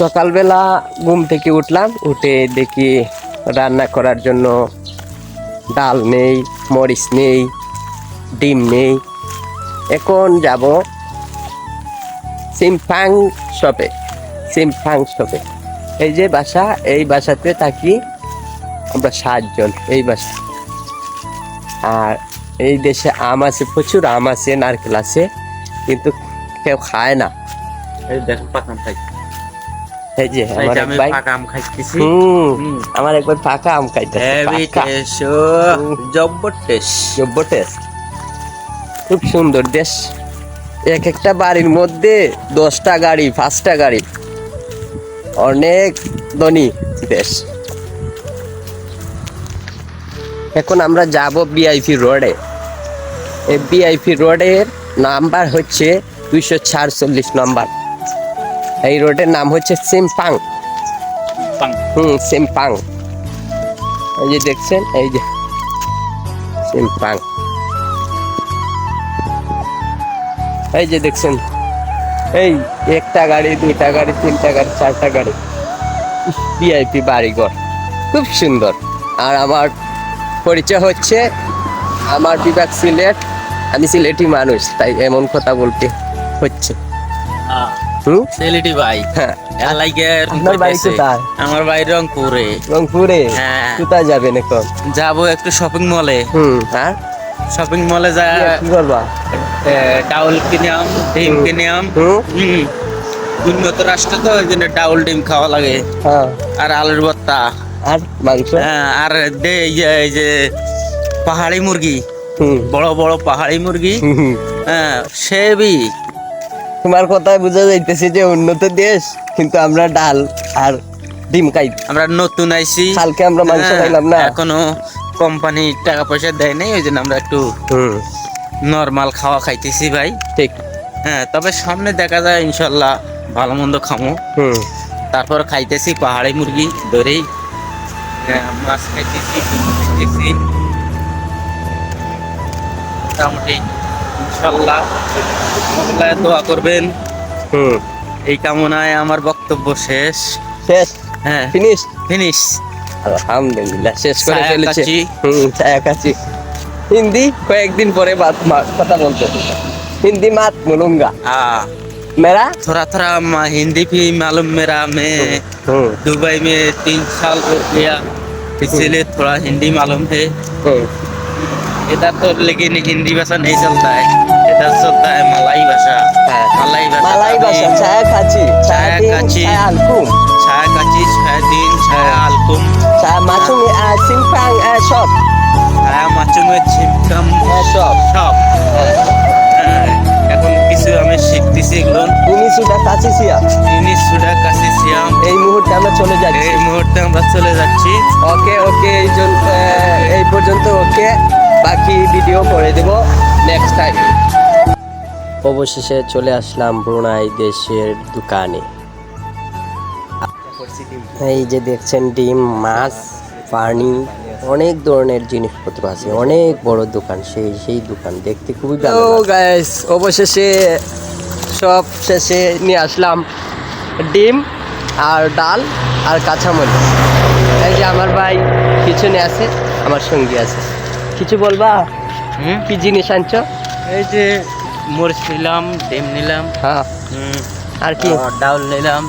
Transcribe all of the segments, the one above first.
সকালবেলা ঘুম থেকে উঠলাম, উঠে দেখি রান্না করার জন্য ডাল নেই, মরিচ নেই, ডিম নেই। এখন যাব সিমফাং শপে সিমফাং শপে। এই যে বাসা, এই বাসাতে থাকি আমরা সাতজন, এই বাসা। আর এই দেশে আম আছে, প্রচুর আম আছে, নারকেল আছে, কিন্তু কেউ খায় না। এই দেখেন পাকাম খাই এই যে আমার আমি খাইতেছি। একবার পাকা আম খাইতে হেভি টেস্ট জব্বর টেস্ট যোগ্য টেস্ট খুব সুন্দর দেশ। এক একটা বাড়ির মধ্যে দশটা গাড়ি পাঁচটা গাড়ি। অনেক ধনী দেশ। এখন আমরা যাব বিআইপি রোডে এই বিআইপি রোডের নাম্বার হচ্ছে দুইশো চারচল্লিশ নাম্বার। এই রোডের নাম হচ্ছে সিমপাং। পাং। হুম সিমপাং। এই যে দেখছেন এই যে সিমপাং। এই যে দেখছেন এই একটা গাড়ি দুইটা গাড়ি তিনটা গাড়ি চারটা গাড়ি। ভিআইপি বাড়িঘর। খুব সুন্দর। আর আমার পরিচয় হচ্ছে আমার বিভাগ সিলেট আমি সিলেটি মানুষ তাই এমন কথা বলতে হচ্ছে। সেলিটি ভাই। হ্যাঁ? আমার রংপুরে। রংপুরে? হ্যাঁ। কোথায় যাবেন এখন? যাব একটু শপিং মলে হুম। হ্যাঁ? শপিং মলে যা কি করবা? ডাউল কিনাম ডিম হুম। উন্নত রাষ্ট্র তো ওই জন্য ডাউল ডিম খাওয়া লাগে। হ্যাঁ। আর আলুর ভর্তা। আর মাংস? হ্যাঁ, আর দে এই যে পাহাড়ি মুরগি। বড় বড় পাহাড়ি মুরগি। হ্যাঁ সেবি। তোমার কথায় বোঝা যাইতেছে যে উন্নত দেশ কিন্তু আমরা ডাল আর ডিম খাই। আমরা নতুন আইছি। কালকে আমরা মাংস হ্যাঁ, খাইলাম না? এখনও কোম্পানি টাকা পয়সা দেয় নাই ওই জন্য আমরা একটু হুম। নর্মাল খাওয়া খাইতেছি ভাই। ঠিক। হ্যাঁ তবে সামনে দেখা যায় ইনশাল্লাহ ভালো মন্দ খামো। হুম। তারপর খাইতেছি পাহাড়ি মুরগি ধরেই। হ্যাঁ, মাছ খাইতেছি খাইতেছি। মোটামুটি ইনশাল্লাহ আল্লাহ দোয়া করবেন হুম এই কামনায় আমার বক্তব্য শেষ শেষ হ্যাঁ ফিনিশ ফিনিশ আলহামদুলিল্লাহ শেষ করে ছায়া ফেলেছে কাচি। হুম ছায়া কাচি হিন্দি কয়েকদিন পরে বাত মা- কথা বলতে হিন্দি মাত বলুঙ্গা हाँ মেরা थोड़ा थोड़ा म- हिंदी भी मालूम मेरा मैं হুম दुबई में तीन साल हो गया इसीलिए थोड़ा हिंदी मालूम है হুম इधर तो लेकिन हिंदी भाषा नहीं चलता है इधर चलता है मलाई भाषा হ্যাঁ मलाई भाषा মালাই का ভাষা भी ছায়া কাচি ছায়া ছায়া দিন কাচি। ছায়া আলকুম छाया काची छाया दिन छाया आलकुम ছায়া মাচুং সিংপাং সব छाया माचुमे छिमकम সব সব হ্যাঁ, এখন কিছু আমি শিখতেছি এগুলো তুমি সুদা কাছে সিয়া জিনিস সুডা কাছে সিয়াম এই মুহূর্তে আমরা চলে যাচ্ছি এই মুহূর্তে আমরা চলে যাচ্ছি ওকে ওকে এই জন- আহ, এই পর্যন্ত ওকে বাকি ভিডিও করে দেব নেক্সট টাইম অবশেষে চলে আসলাম ব্রুনাই দেশের দোকানে। এই যে দেখছেন ডিম মাছ পানি অনেক ধরনের জিনিসপত্র আছে অনেক বড় দোকান সেই সেই দোকান দেখতে খুবই ভালো গাইস অবশেষে সব শেষে নিয়ে আসলাম ডিম আর ডাল আর কাঁচামরিচ। এই যে আমার ভাই পিছনে আছে আমার সঙ্গী আছে। কিছু বলবা? হুম কি জিনিস আনছো? এই যে মরিচ নিলাম ডিম নিলাম হ্যাঁ। আর কি? ডাউল নিলাম।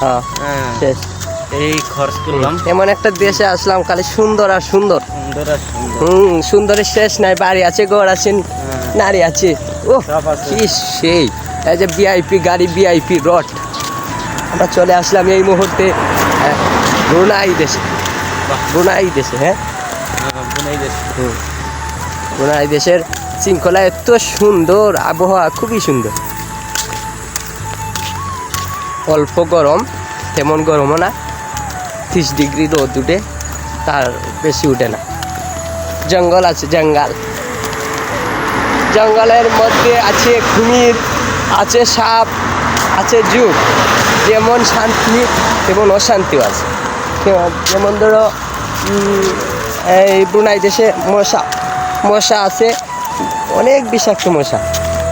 হ্যাঁ হ্যাঁ, শেষ। এই খরচ করলাম। এমন একটা দেশে আসলাম খালি সুন্দর আর সুন্দর। সুন্দর আর সুন্দর। হুম সুন্দরের শেষ নাই বাড়ি আছে ঘর আছে হ্যাঁ, নারী আছে। ও কি সেই? এই যে ভিআইপি গাড়ি ভিআইপি রড। আমরা চলে আসলাম এই মুহূর্তে হ্যাঁ, ব্রুনাই দেশে। ব্রুনাই দেশে হ্যাঁ হ্যাঁ, বুনাই দেশের শৃঙ্খলা এত সুন্দর, আবহাওয়া খুবই সুন্দর। অল্প গরম, তেমন গরমও না। ত্রিশ ডিগ্রি রোদ উঠে, তার বেশি উঠে না। জঙ্গল আছে, জঙ্গল। জঙ্গলের মধ্যে আছে কুমির, আছে সাপ, আছে যুগ যেমন শান্তি, তেমন অশান্তিও আছে। যেমন ধরো এই ব্রুনাই দেশে মশা মশা আছে অনেক বিষাক্ত মশা।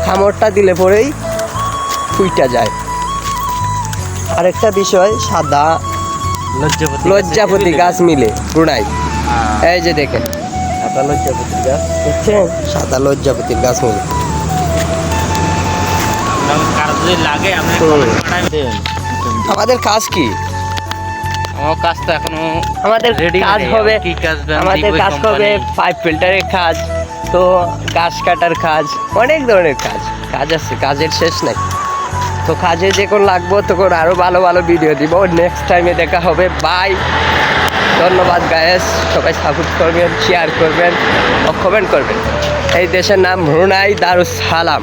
কামড়টা দিলে পরেই ফুইটা যায়। আরেকটা বিষয় সাদা লজ্জাপতি গাছ মিলে ব্রুনাই। এই যে দেখেন সাদা লজ্জাপতির গাছ দেখছেন সাদা লজ্জাপতির গাছ মিলে। আমাদের কাজ কি? আমার কাজ তো এখনও আমাদের কাজ হবে কি কাজ আমাদের কাজ হবে পাইপ ফিল্টারের কাজ তো গাছ কাটার কাজ অনেক ধরনের কাজ কাজ আছে কাজের শেষ নাই। তো কাজে যখন লাগবো তখন আরও ভালো ভালো ভিডিও দিব নেক্সট টাইমে দেখা হবে বাই ধন্যবাদ গায়েস সবাই সাপোর্ট করবেন শেয়ার করবেন কমেন্ট করবেন। এই দেশের নাম ব্রুনাই দারুস সালাম।